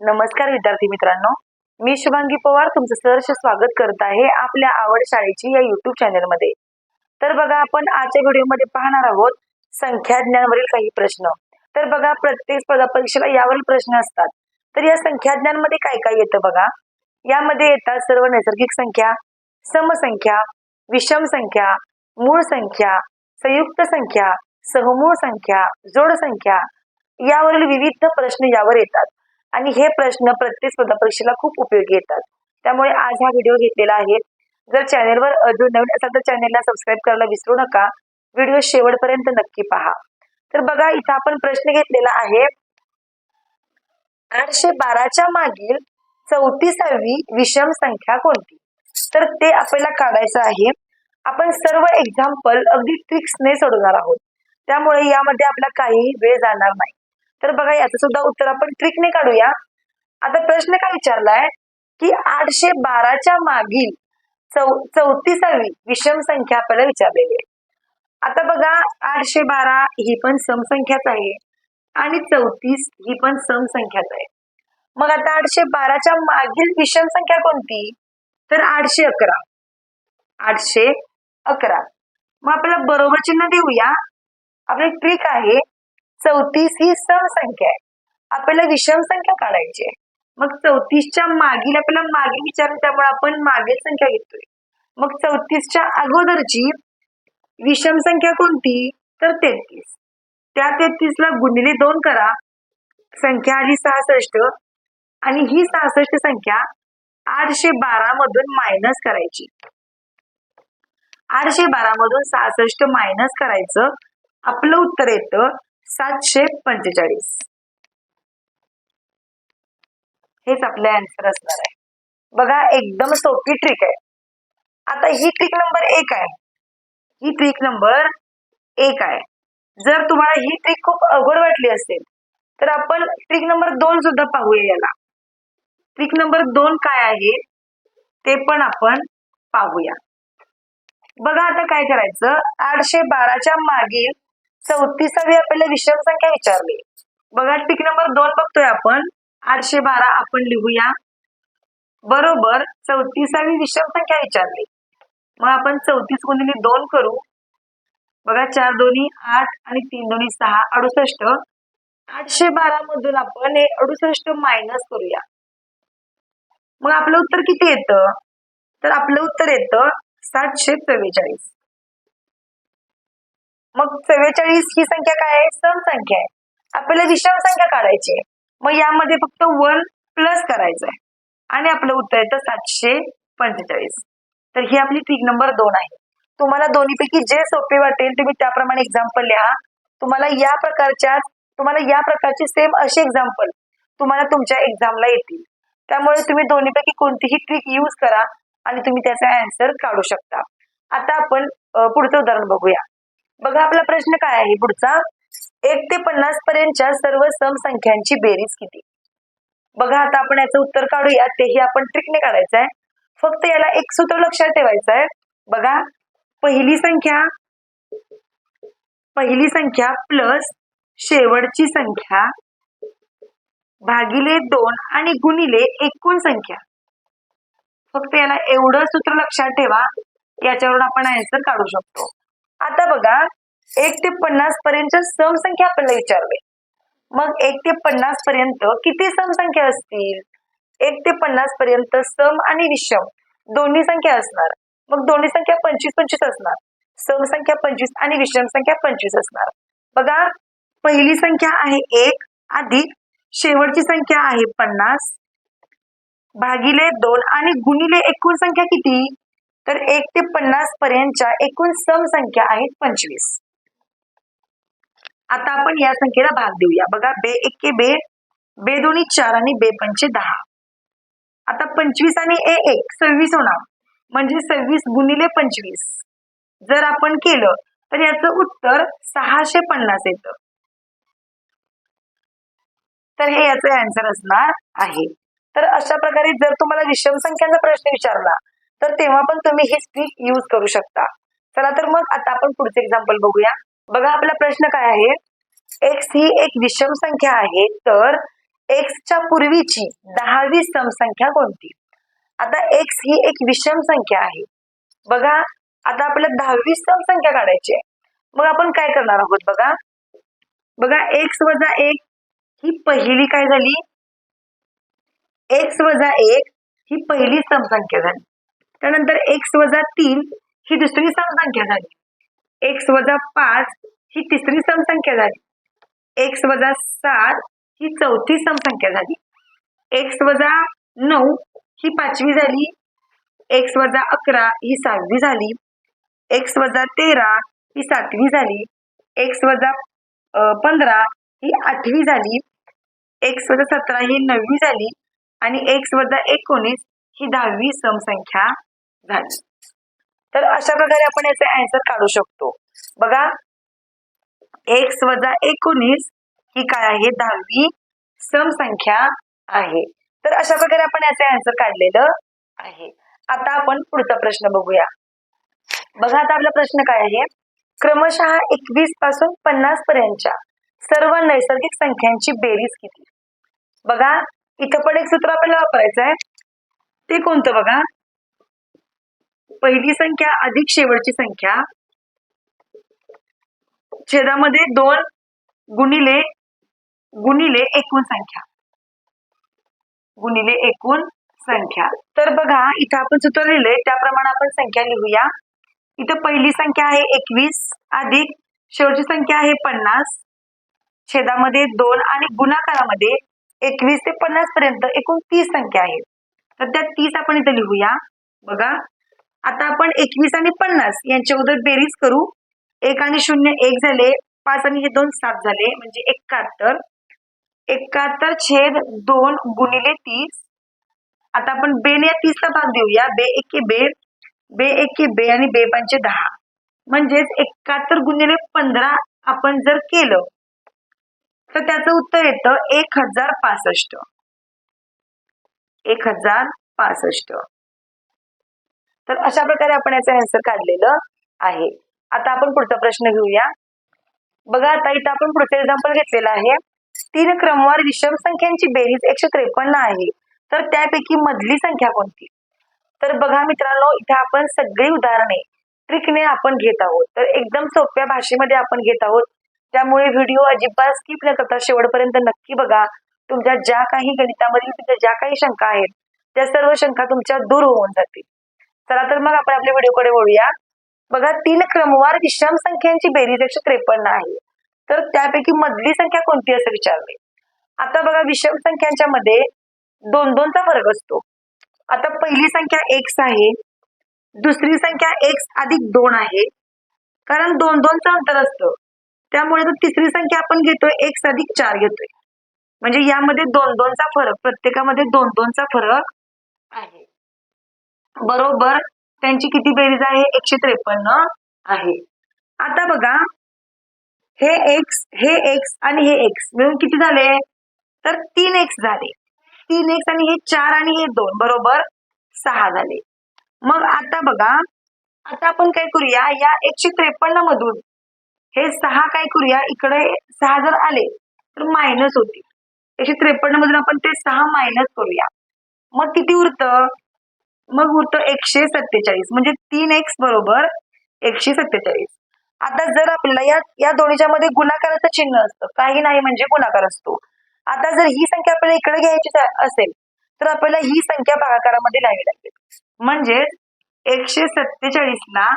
नमस्कार विद्यार्थी मित्रांनो. मी शुभांगी पवार तुमचं सहर्ष स्वागत करत आहे आपल्या आवड शाळेची या युट्यूब चॅनलमध्ये. तर बघा आपण आजच्या व्हिडिओमध्ये पाहणार आहोत संख्या ज्ञानावरील काही प्रश्न. तर बघा प्रत्येक स्पर्धा परीक्षेला यावरील प्रश्न असतात. तर या संख्या ज्ञानमध्ये काय काय येतं बघा? यामध्ये येतात सर्व नैसर्गिक संख्या समसंख्या विषम संख्या मूळ संख्या संयुक्त संख्या सहमूळ संख्या जोड संख्या. यावरील विविध प्रश्न यावर येतात. आणि हे प्रश्न प्रत्येक स्पर्धा परीक्षेला खूप उपयोगी येतात. त्यामुळे आज हा व्हिडिओ घेतलेला आहे. जर चॅनेलवर अजून नवीन असाल तर चॅनेलला सबस्क्राईब करायला विसरू नका. व्हिडिओ शेवटपर्यंत नक्की पहा. तर बघा इथं आपण प्रश्न घेतलेला आहे. आठशे बाराच्या मागील चौतीसावी विषम संख्या कोणती? तर ते आपल्याला काढायचं आहे. आपण सर्व एक्झाम्पल अगदी ट्रिक्सने सोडवणार आहोत. त्यामुळे यामध्ये आपला काही वेळ जाणार नाही. तर बघा याचं सुद्धा उत्तर आपण ट्रिकने काढूया. आता प्रश्न काय विचारलाय? की आठशे बाराच्या मागील चौ चौतीसावी विषम संख्या आपल्याला विचारलेली आहे. आता बघा आठशे बारा ही पण समसंख्याच आहे आणि चौतीस ही पण समसंख्याच आहे. मग आता आठशे बाराच्या मागील विषम संख्या कोणती? तर आठशे अकरा. आठशे अकरा. मग आपल्याला बरोबर चिन्ह देऊया. आपली ट्रिक आहे चौतीस ही सम संख्या आहे. आपल्याला विषम संख्या काढायची आहे. मग चौतीसच्या मागील आपल्याला मागे विचारलं त्यामुळे आपण मागील संख्या घेतोय. मग चौतीसच्या अगोदरची विषम संख्या कोणती? तर तेहतीस. त्या तेहतीसला गुणिले दोन करा. संख्या आली सहासष्ट. आणि ही सहासष्ट संख्या आठशे बारा मधून मायनस करायची. आठशे बारा मधून सहासष्ट मायनस करायचं. आपलं उत्तर येतं सातशे पंचेचाळीस. हेच आपले आन्सर असणार आहे. बघा एकदम सोपी ट्रिक आहे. आता ही ट्रिक नंबर एक आहे. ही ट्रिक नंबर एक आहे. जर तुम्हाला ही ट्रिक खूप अवघड वाटली असेल तर आपण ट्रिक नंबर दोन सुद्धा पाहूया याला. ट्रिक नंबर दोन काय आहे ते पण आपण पाहूया. बघा आता काय करायचं? आठशे बाराच्या मागील चौतीसावी आपल्याला विषम संख्या विचारली. बघा टिक नंबर दोन बघतोय आपण. आठशे बारा आपण लिहूया. बरोबर चौतीसावी विषम संख्या विचारली. मग आपण चौतीस गुणिले दोन करू. बघा चार दोन्ही आठ आणि तीन दोन्ही सहा अडुसष्ट. आठशे बारा मधून आपण हे अडुसष्ट मायनस करूया. मग आपलं उत्तर किती येतं? तर आपलं उत्तर येतं सातशे चव्वेचाळीस. मग चव्वेचाळीस ही संख्या काय आहे? सम संख्या आहे. आपल्याला विषम संख्या काढायची आहे. मग यामध्ये फक्त वन प्लस करायचं आहे. आणि आपलं उत्तर येतं सातशे पंचेचाळीस. तर ही आपली ट्रिक नंबर दोन आहे. तुम्हाला दोन्हीपैकी जे सोपे वाटेल तुम्ही त्याप्रमाणे एक्झाम्पल लिहा. तुम्हाला या प्रकारच्या तुम्हाला या प्रकारची सेम अशी एक्झाम्पल तुम्हाला तुमच्या एक्झामला येतील. त्यामुळे तुम्ही दोन्हीपैकी कोणतीही ट्रिक यूज करा आणि तुम्ही त्याचा अँसर काढू शकता. आता आपण पुढचं उदाहरण बघूया. बघा आपला प्रश्न काय आहे पुढचा? एक ते पन्नास पर्यंतच्या सर्व सम संख्यांची बेरीज किती? बघा आता आपण याचं उत्तर काढूया तेही आपण ट्रिकने काढायचं आहे. फक्त याला एक सूत्र लक्षात ठेवायचं आहे. बघा पहिली संख्या पहिली संख्या प्लस शेवटची संख्या भागिले दोन आणि गुणिले एकूण संख्या. फक्त याला एवढं सूत्र लक्षात ठेवा याच्यावरून आपण आन्सर काढू शकतो. आता बघा एक ते पन्नास पर्यंत समसंख्या आपल्याला विचारले. मग एक ते पन्नास पर्यंत किती समसंख्या असतील? एक ते पन्नास पर्यंत सम आणि विषम दोन्ही संख्या असणार. मग दोन्ही संख्या पंचवीस पंचवीस असणार. सम संख्या पंचवीस आणि विषम संख्या पंचवीस असणार. बघा पहिली संख्या आहे एक अधिक शेवटची संख्या आहे पन्नास. भागिले दोन आणि गुणिले एकूण संख्या किती? तर एक ते पन्नास पर्यंतच्या एकूण सम संख्या आहेत पंचवीस. आता आपण या संख्येला भाग देऊया. बघा बे एके बे बे दोन्ही चार आणि बे पंचे दहा. आता पंचवीस आणि ए एक सव्वीस होणार. म्हणजे सव्वीस गुणिले पंचवीस. जर आपण केलं तर याचं उत्तर सहाशे पन्नास येतं. तर हे याचं आन्सर असणार आहे. तर अशा प्रकारे जर तुम्हाला विषम संख्यांचा प्रश्न विचारला तर तेव्हा पण तुम्ही ही ट्रिक यूज करू शकता. चला तर मग आता आपण पुढचे एक्झाम्पल बघूया. बघा आपला प्रश्न काय आहे? एक्स ही एक विषम संख्या आहे तर एक्सच्या पूर्वीची दहावी समसंख्या कोणती? आता एक्स ही एक विषम संख्या आहे. बघा आता आपल्याला दहावी समसंख्या काढायची आहे. मग आपण काय करणार आहोत बघा? बघा एक्स वजा एक ही पहिली काय झाली? एक्स वजा एक ही पहिली समसंख्या झाली. त्यानंतर एक्स वजा तीन ही दुसरी समसंख्या झाली. एक्स वजा पाच ही तिसरी समसंख्या झाली. एक्स वजा सात ही चौथी समसंख्या झाली. एक्स वजा नऊ ही पाचवी झाली. एक्स वजा अकरा ही सहावी झाली. एक्स वजा तेरा ही सातवी झाली. एक्स वजा पंधरा ही आठवी झाली. एक्स वजा सतरा ही नववी झाली. आणि एक्स वजा एकोणीस ही दहावी समसंख्या झाली तर अशा प्रकारे आपण याचे अँसर काढू शकतो. बघा एक्स वजा एकोणीस ही काय आहे? दहावी समसंख्या आहे. तर अशा प्रकारे आपण याचे अँसर काढलेलं आहे. आता आपण पुढचा प्रश्न बघूया. बघा आता आपला प्रश्न काय आहे? क्रमशः एकवीसपासून पन्नास पर्यंतच्या सर्व नैसर्गिक संख्यांची बेरीज किती? बघा इथं पण एक सूत्र आपल्याला वापरायचं आहे ते कोणतं बघा? पहिली संख्या अधिक शेवटची संख्या. छेदामध्ये दोन गुणिले गुणिले एकूण संख्या. गुणिले एकूण संख्या. तर बघा इथं आपण सूत्र लिहिलंय त्याप्रमाणे आपण संख्या लिहूया. इथं पहिली संख्या आहे एकवीस अधिक शेवटची संख्या आहे पन्नास. छेदामध्ये दोन आणि गुणाकारामध्ये एकवीस ते पन्नास पर्यंत एकूण तीस संख्या आहे तर त्या तीस आपण इथं लिहूया. बघा आता आपण एकवीस आणि पन्नास यांच्या उदर बेरीज करू. एक आणि शून्य एक झाले पाच आणि हे दोन सात झाले म्हणजे एकाहत्तर. एकाहत्तर छेद दोन गुणिले तीस. आता आपण बेने या तीसला भाग देऊया. बे एके बे बे एके बे आणि बे पंचे दहा. म्हणजेच एकाहत्तर गुणिले पंधरा आपण जर केलं तर त्याचं उत्तर येतं एक हजार पासष्ट. एक हजार पासष्ट. तर अशा प्रकारे आपण याचं आन्सर काढलेलं आहे. आता आपण पुढचा प्रश्न घेऊया. बघा आता इथं आपण पुढचं एक्झाम्पल घेतलेलं आहे. तीन क्रमवार विषम संख्यांची बेरीज एकशे त्रेपन्न आहे. तर त्यापैकी मधली संख्या कोणती? तर बघा मित्रांनो इथे आपण सगळी उदाहरणे ट्रिकने आपण घेत आहोत. तर एकदम सोप्या भाषेमध्ये आपण घेत आहोत. त्यामुळे व्हिडिओ अजिबात स्किप न करता शेवटपर्यंत नक्की बघा. तुमच्या ज्या काही गणितामधील तुमच्या ज्या काही शंका आहेत त्या सर्व शंका तुमच्या दूर होऊन जातील. चला तर मग आपण आपल्या व्हिडिओकडे वळूया. बघा तीन क्रमवार विषम संख्यांची बेरीज एकशे त्रेपन्न आहे. तर त्यापैकी मधली संख्या कोणती असं विचारले आता बघा विषम संख्यांच्या मध्ये दोन दोनचा फरक असतो. आता पहिली संख्या एक्स आहे. दुसरी संख्या एक्स अधिक दोन आहे. कारण दोन दोनचं अंतर असतं. त्यामुळे तर तिसरी संख्या आपण घेतोय एक्स अधिक चार घेतोय. म्हणजे यामध्ये दोन दोनचा फरक प्रत्येकामध्ये दोन दोनचा फरक आहे. बरोबर. त्यांची किती बेरीज आहे? एकशे त्रेपन्न आहे. आता बघा. हे एक्स हे एक्स आणि हे एक्स मिळून किती झाले? तर तीन एक्स झाले. तीन एक्स आणि हे चार आणि हे दोन बरोबर? सहा झाले. मग आता बघा. आता आपण काय करूया? या एकशे त्रेपन्न मधून हे सहा काय करूया? इकडे सहा जर आले तर मायनस होतील. एकशे त्रेपन्न मधून आपण ते सहा मायनस करूया. मग किती उरतं? मग उरतं एकशे सत्तेचाळीस. म्हणजे तीन एक्स बरोबर एकशे सत्तेचाळीस. आता जर आपल्याला या या दोन्हीच्या मध्ये गुणाकाराचं चिन्ह असतं काही नाही म्हणजे गुणाकार असतो. आता जर ही संख्या आपल्याला इकडे घ्यायची असेल तर आपल्याला ही संख्या भागाकारामध्ये न्यावी लागेल म्हणजेच एकशे सत्तेचाळीस ला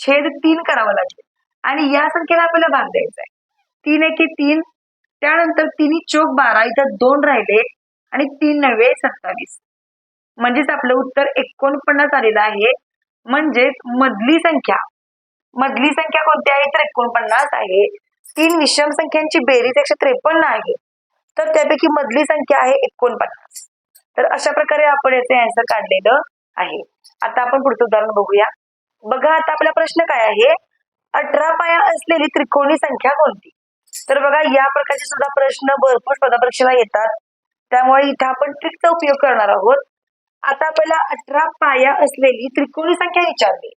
छेद तीन करावं लागेल. आणि या संख्येला आपल्याला भाग द्यायचा आहे. तीन एके तीन त्यानंतर तिन्ही चोक बारा इथं दोन राहिले आणि तीन नव्हे सत्तावीस. म्हणजेच आपलं उत्तर एकोणपन्नास आलेलं आहे. म्हणजेच मधली संख्या. मधली संख्या कोणती आहे? तर एकोणपन्नास आहे. तीन विषम संख्यांची बेरीज एकशे त्रेपन्न आहे. तर त्यापैकी मधली संख्या आहे एकोणपन्नास. तर अशा प्रकारे आपण याचे आन्सर काढलेलं आहे. आता आपण पुढचं उदाहरण बघूया. बघा आता आपला प्रश्न काय आहे? अठरा पाया असलेली त्रिकोणी संख्या कोणती? तर बघा या प्रकारचे सुद्धा प्रश्न भरपूर स्पर्धा परीक्षेला येतात. त्यामुळे इथं आपण ट्रिकचा उपयोग करणार आहोत. आता आपल्याला अठरा पाया असलेली त्रिकोणी संख्या विचारली.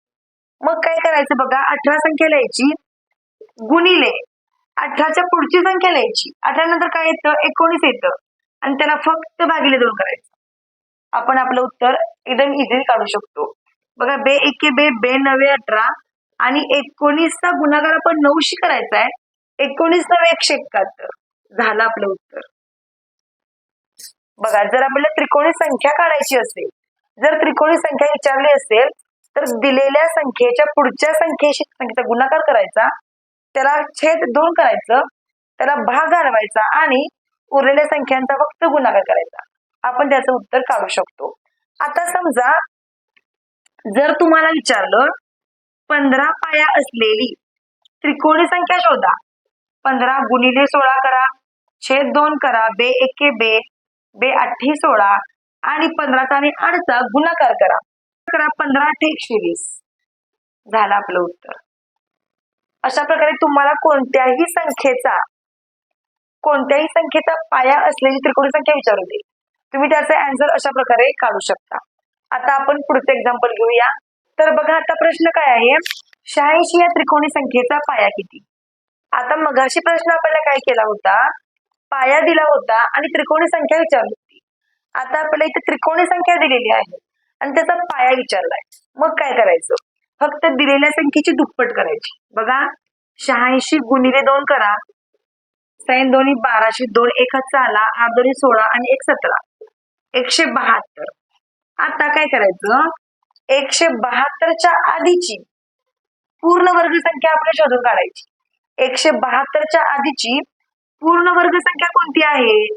मग काय करायचं बघा? अठरा संख्या लिहायची गुणिले अठराच्या पुढची संख्या लिहायची. अठरा नंतर काय येतं? एकोणीस येतं. आणि त्याला फक्त भागिले दोन करायचं. आपण आपलं उत्तर एकदम इझिली काढू शकतो. बघा बे एके बे बे नवे अठरा आणि एकोणीसचा गुणाकार आपण नऊशी करायचा आहे. एकोणीस नवे एकशे एकाहत्तर. झालं आपलं उत्तर. बघा जर आपल्याला त्रिकोणी संख्या काढायची असेल जर त्रिकोणी संख्या विचारली असेल तर दिलेल्या संख्येच्या पुढच्या संख्येशी संख्येचा गुणाकार करायचा त्याला छेद दोन करायचं त्याला भाग घालवायचा आणि उरलेल्या संख्यांचा फक्त गुणाकार करायचा. आपण त्याचं उत्तर काढू शकतो. आता समजा जर तुम्हाला विचारलं पंधरा पाया असलेली त्रिकोणी संख्या शोधा. पंधरा गुणिले सोळा करा छेद दोन करा बे एके बे बे अठ्ठी सोळा आणि पंधराचा आणि आठचा गुणाकार करा. करा पंधरा अठ्ठे एकशे वीस झालं आपलं उत्तर. अशा प्रकारे तुम्हाला कोणत्याही संख्येचा कोणत्याही संख्येचा पाया असलेली त्रिकोणी संख्या विचारू दे. तुम्ही त्याचा अँसर अशा प्रकारे काढू शकता. आता आपण पुढचं एक्झाम्पल घेऊया. तर बघा आता प्रश्न काय आहे? शहाऐंशी या त्रिकोणी संख्येचा पाया किती? आता मगाशी प्रश्न आपल्याला काय केला होता? पाया दिला होता आणि त्रिकोणी संख्या विचारली होती. आता आपल्याला इथे त्रिकोणी संख्या दिलेली आहे आणि त्याचा पाया विचारलाय. मग काय करायचं? फक्त दिलेल्या संख्येची दुप्पट करायची. बघा शहाऐंशी गुणिले दोन करा. साईन दोन्ही बाराशे दोन एक हातचा आला आठ दोन्ही सोळा आणि एक सतरा. एकशे बहात्तर. आता काय करायचं? एकशे बहात्तरच्या आधीची पूर्ण वर्ग संख्या आपल्याला शोधून काढायची. एकशे बहात्तरच्या आधीची पूर्ण वर्ग संख्या कोणती आहे?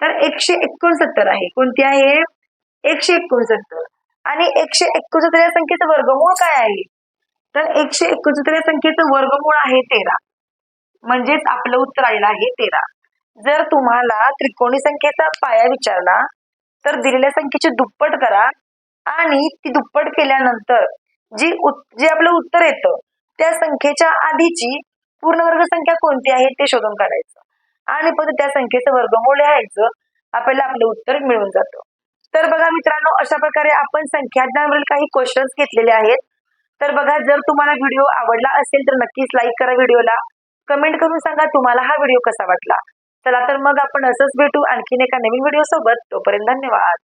तर एकशे एकोणसत्तर आहे. कोणती आहे? एकशे एकोणसत्तर. आणि एकशे एकोणसत्तर या संख्येचं वर्गमूळ काय आहे? तर एकशे एकोणसत्तर या संख्येचं वर्गमूळ आहे तेरा. म्हणजेच आपलं उत्तर आलेलं आहे तेरा. जर तुम्हाला त्रिकोणी संख्येचा पाया विचारला तर दिलेल्या संख्येची दुप्पट करा आणि ती दुप्पट केल्यानंतर जी जे आपलं उत्तर येतं त्या संख्येच्या आधीची पूर्ण वर्ग संख्या कोणती आहे ते शोधून काढायचं. आणि फक्त त्या संख्येचं वर्गमूळ लिहायचं आपल्याला आपलं उत्तर मिळून जातं. तर बघा मित्रांनो अशा प्रकारे आपण संख्याज्ञावरील काही क्वेश्चन्स घेतलेले आहेत. तर बघा जर तुम्हाला व्हिडिओ आवडला असेल तर नक्कीच लाईक करा व्हिडिओला कमेंट करून सांगा तुम्हाला हा व्हिडिओ कसा वाटला. चला तर मग आपण असंच भेटू आणखीन एका नवीन व्हिडिओ सोबत. तोपर्यंत धन्यवाद.